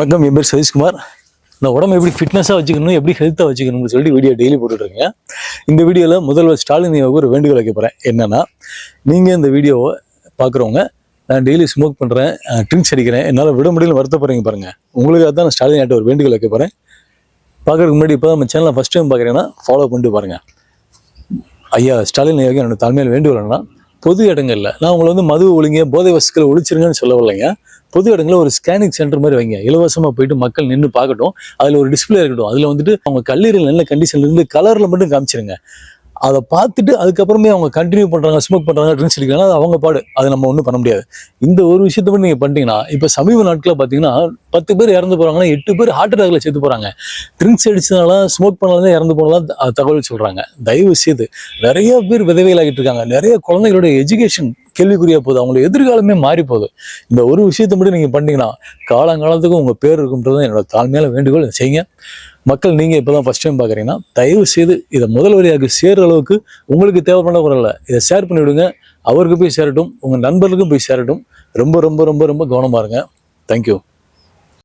வணக்கம் என் பேர் சதீஷ்குமார். நான் உடம்பு எப்படி ஃபிட்னஸாக வச்சுக்கணும் எப்படி ஹெல்த்தாக வச்சுக்கணும்னு சொல்லிட்டு வீடியோ டெய்லி போட்டுட்ருக்கேன். இந்த வீடியோவில் முதல்வர் ஸ்டாலின் ஒரு வேண்டுகோள் வைக்க போகிறேன் என்னன்னா நீங்கள் இந்த வீடியோவை பார்க்குறவங்க நான் டெய்லி ஸ்மோக் பண்ணுறேன் ட்ரிங்க்ஸ் அடிக்கிறேன் என்னால் விட முடியல வருத்தப்படுறீங்க பாருங்கள் உங்களுக்காக தான் நான் ஸ்டாலின் ஆட்ட ஒரு வேண்டுகோள் வைக்க போகிறேன் பார்க்குறதுக்கு முன்னாடி இப்போ நம்ம சேனலை ஃபஸ்ட் டைம் பார்க்குறீங்கன்னா ஃபாலோ பண்ணிட்டு பாருங்கள் ஐயா ஸ்டாலின் ஐயாவுக்கு என்னோடய தலைமையில் வேண்டுகோள் என்னன்னா பொது இடங்கள்ல. நான் உங்களை வந்து மது ஒழிங்க போதை வசுக்களை ஒழிச்சிருங்கன்னு சொல்ல வரலைங்க பொது இடங்களில் ஒரு ஸ்கேனிங் சென்டர் மாதிரி வைங்க. இலவசமாக போயிட்டு மக்கள் நின்று பார்க்கட்டும். அதில் ஒரு டிஸ்பிளே இருக்கட்டும். அதில் வந்துட்டு அவங்க கல்லீரல் நல்ல கண்டிஷன்ல இருந்து கலரில் மட்டும் காமிச்சிருங்க. அதை பார்த்துட்டு அதுக்கப்புறமே அவங்க கண்டினியூ பண்ணுறாங்க ஸ்மோக் பண்ணுறாங்க ட்ரிங்க்ஸ் அடிக்கிறாங்க. அது அவங்க பாடு. அது நம்ம ஒன்றும் பண்ண முடியாது. இந்த ஒரு விஷயத்த மட்டும் நீங்கள் பண்ணிட்டீங்கன்னா இப்போ சமீப நாட்களில் பார்த்தீங்கன்னா பத்து பேர் இறந்து போகிறாங்கன்னா எட்டு பேர் ஹார்ட் அட்டாக்ல செத்து போகிறாங்க ட்ரிங்க்ஸ் அடிச்சதுனால ஸ்மோக் பண்ணலாம் இறந்து போனலாம் தகவல் சொல்கிறாங்க தயவு செய்து நிறைய பேர் விதவைகளாகிட்டு இருக்காங்க. நிறைய குழந்தைகளுடைய எஜுகேஷன் கேள்விக்குறியா போகுது அவங்களோட எதிர்காலமே மாறி போகுது இந்த ஒரு விஷயத்தை மட்டும் நீங்கள் பண்ணீங்கன்னா காலங்காலத்துக்கும் உங்கள் பேர் இருக்குன்றது என்னோட தாழ்மையான வேண்டுகோள் செய்யுங்க. மக்கள் நீங்கள் இப்போ தான் ஃபஸ்ட் டைம் பார்க்குறீங்கன்னா தயவு செய்து இதை முதல் வழியாக சேர்ற அளவுக்கு உங்களுக்கு தேவைப்பட பரவாயில்ல இதை ஷேர் பண்ணிவிடுங்க. அவருக்கு போய் சேரட்டும் உங்கள் நண்பர்களுக்கும் போய் சேரட்டும். ரொம்ப ரொம்ப ரொம்ப ரொம்ப கவனமாக இருங்க. தேங்க்யூ